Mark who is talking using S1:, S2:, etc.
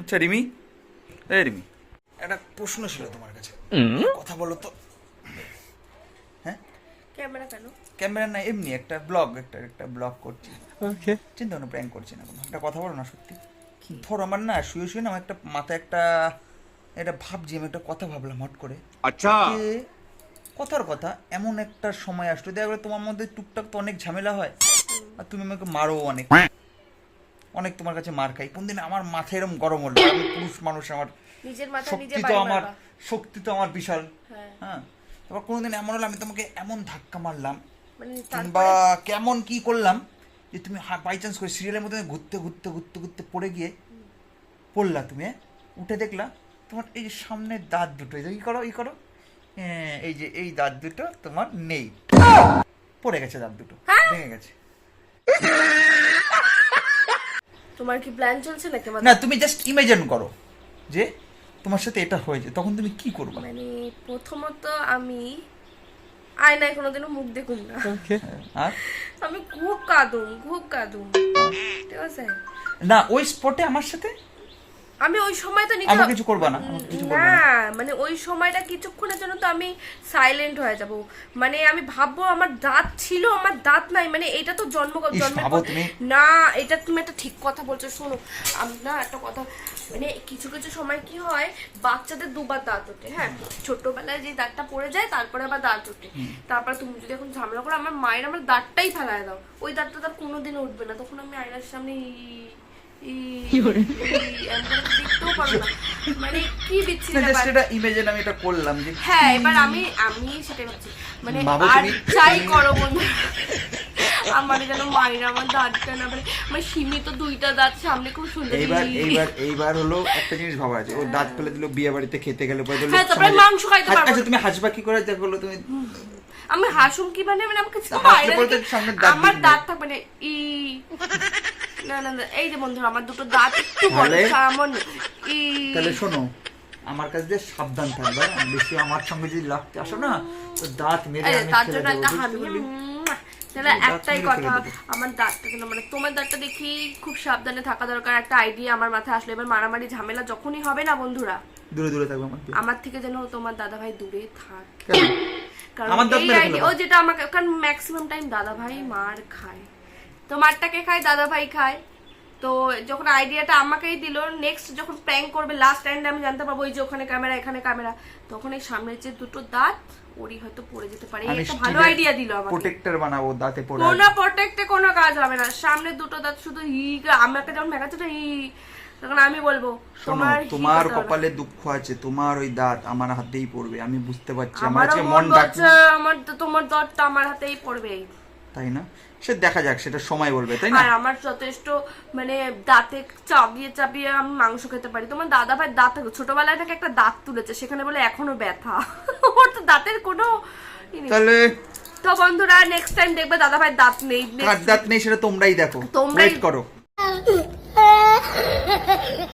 S1: আচ্ছা রিমি? এই রিমি একটা প্রশ্ন ছিল তোমার কাছে। কথা বলো তো। হ্যাঁ?
S2: ক্যামেরা
S1: না এমনি একটা ব্লগ একটা একটা ব্লগ করছি। চিন্তা ভাবনা প্র্যাঙ্ক করছি না কোনো। একটা কথা বলো না সত্যি। ধরো আমার না শুয়ে শুয়ে না একটা মাথায় একটা এটা ভাবছি আমি একটা কথা ভাবলাম হট করে। আচ্ছা। কথার কথা এমন একটা সময় আসলো। দেখা গেলো তোমার মধ্যে টুকটাক তো অনেক ঝামেলা হয়। আর তুমি আমাকে মারো অনেক। অনেক তোমার কাছে মার খাই। কোনদিন আমার মাথা এরকম গরম হলো আমি পুরুষ মানুষ আমার শক্তি তো আমার শক্তি তো আমার বিশাল।
S2: হ্যাঁ।
S1: হ্যাঁ। তারপর কোনোদিন এমন হলো আমি তোমাকে এমন ধাক্কা মারলাম।
S2: মানে
S1: কিংবা কেমন কি করলাম যে তুমি বাই চান্স করে সিরিয়ালের মধ্যে ঘুরতে ঘুরতে ঘুরতে ঘুরতে পড়ে গিয়ে পড়লা তুমি হ্যাঁ? উঠে দেখলা তোমার এই যে সামনের দাঁত দুটো এই যে ই করো ই করো হ্যাঁ, এই যে এই দাঁত দুটো তোমার নেই। পড়ে গেছে দাঁত দুটো
S2: হ্যাঁ?
S1: ভেঙে গেছে।
S2: তোমার কি প্ল্যান চলছে নাকি
S1: না তুমি জাস্ট ইমাজিন করো যে তোমার সাথে এটা হয়েছে তখন তুমি কি করবে?
S2: মানে প্রথমত আমি আয়নায় কোনোদিনও মুখ দেখুন না।
S3: ওকে
S1: আর?
S2: আমি খুব কাঁদুম খুব কাঁদুম ঠিক আছে?
S1: না ওই স্পটে আমার সাথে
S2: আমি ওই সময় তো নিজে
S1: কিছু করবা না কিছু করবা
S2: না। মানে ওই সময়টা কিছুক্ষণের জন্য তো আমি সাইলেন্ট হয়ে যাব। মানে আমি ভাববো আমার দাঁত ছিল আমার দাঁত নাই মানে এটা তো জন্ম জন্মের। না এটা তুমি একটা ঠিক কথা বলছো শোনো। আমি না একটা কথা মানে কিছু কিছু সময় কি হয় বাচ্চাদের দুবার দাঁত ওঠে হ্যাঁ? ছোটবেলায় যে দাঁতটা পড়ে যায় তারপরে আবার দাঁত ওঠে। তারপর তুমি যদি এখন ঝামেলা করো আমার মায়ের আমার দাঁতটাই ফেলায় দাও। ওই দাঁতটা তার কোনোদিন উঠবে না। তখন আমি আয়নার সামনে ই- ই- ই- এমন করে দেখতেও পারো না মানে কি বিচ্ছিরি
S1: এটা ইমেজিন আমি এটা করলাম যে
S2: হ্যাঁ এবার আমি আমি সেটাই ভাবছি মানে আর
S1: তুমি-
S2: চাই করো বন্ধু আমার যেন মায়ের আমার দাঁতটা না মানে আমার সীমিত দুইটা দাঁত সামনে খুব সুন্দর
S1: এইবার এইবার এইবার হলো একটা জিনিস ভাবা আছে ও দাঁত ফেলে দিল বিয়ে বাড়িতে খেতে গেলে পরে
S2: হ্যাঁ, তারপরে মাংস খাইতে পারব
S1: আচ্ছা তুমি হাসবা কি করে দেখো তুমি
S2: আমি হাসুম কি মানে মানে আমাকে আমার। দাঁত থাকবে না ই না না না এই যে বন্ধু আমার দুটো দাঁত একটু বড়।
S1: তাহলে? শোনো আমার কাছে দিয়ে সাবধান থাকবে বেশি আমার সঙ্গে যদি লাগতে আসো না তো দাঁত মেরে আমি
S2: তার জন্য একটা হামি তাহলে একটাই কথা আমার দাঁতটা কেন মানে তোমার দাঁতটা দেখি খুব সাবধানে থাকা দরকার একটা আইডিয়া আমার মাথায় আসলো। এবার মারামারি ঝামেলা যখনই হবে না বন্ধুরা
S1: দূরে দূরে থাকবে আমার
S2: আমার থেকে যেন তোমার দাদা ভাই দূরে থাক। কারণ এই ও যেটা আমাকে কারণ ম্যাক্সিমাম টাইম দাদা ভাই মার খায়। তো মারটাকে খায় দাদা ভাই খায়। তো যখন আইডিয়াটা আমাকেই দিল নেক্সট যখন প্র্যাঙ্ক করবে লাস্ট টাইমে আমি জানতে পারব ওই যে ওখানে ক্যামেরা এখানে ক্যামেরা তখন এই সামনের যে দুটো দাঁত ওরই হয়তো পড়ে যেতে পারে। একটা ভালো আইডিয়া দিল আমাকে।
S1: প্রোটেক্টর বানাবো দাঁতে পড়ে
S2: কোনো প্রোটেক্টে কোনো কাজ হবে না। সামনে দুটো দাঁত শুধু ই আমাকে যখন মেকাচ্ছে তো ই তখন আমি বলব তোমার
S1: তোমার। কপালে দুঃখ আছে তোমার ওই দাঁত আমার হাতেই পড়বে। আমি বুঝতে পারছি আমার
S2: মন
S1: ডাকছে
S2: আমার তোমার দরটা আমার হাতেই পড়বে
S1: তাই না? সে দেখা যাক সেটা সময় বলবে তাই না?
S2: আর আমার যথেষ্ট মানে দাঁতে চাবিয়ে চাবিয়ে আমি মাংস খেতে পারি। তোমার দাদা ভাই দাঁত ছোটবেলায় থেকে একটা দাঁত তুলেছে সেখানে বলে এখনও ব্যথা। ওর তো দাঁতের কোনো।
S1: তাহলে
S2: তো বন্ধুরা নেক্সট টাইম দেখবে দাদা ভাই দাঁত নেই
S1: দাঁত নেই সেটা তোমরাই দেখো।
S2: তোমরাই-
S1: করো।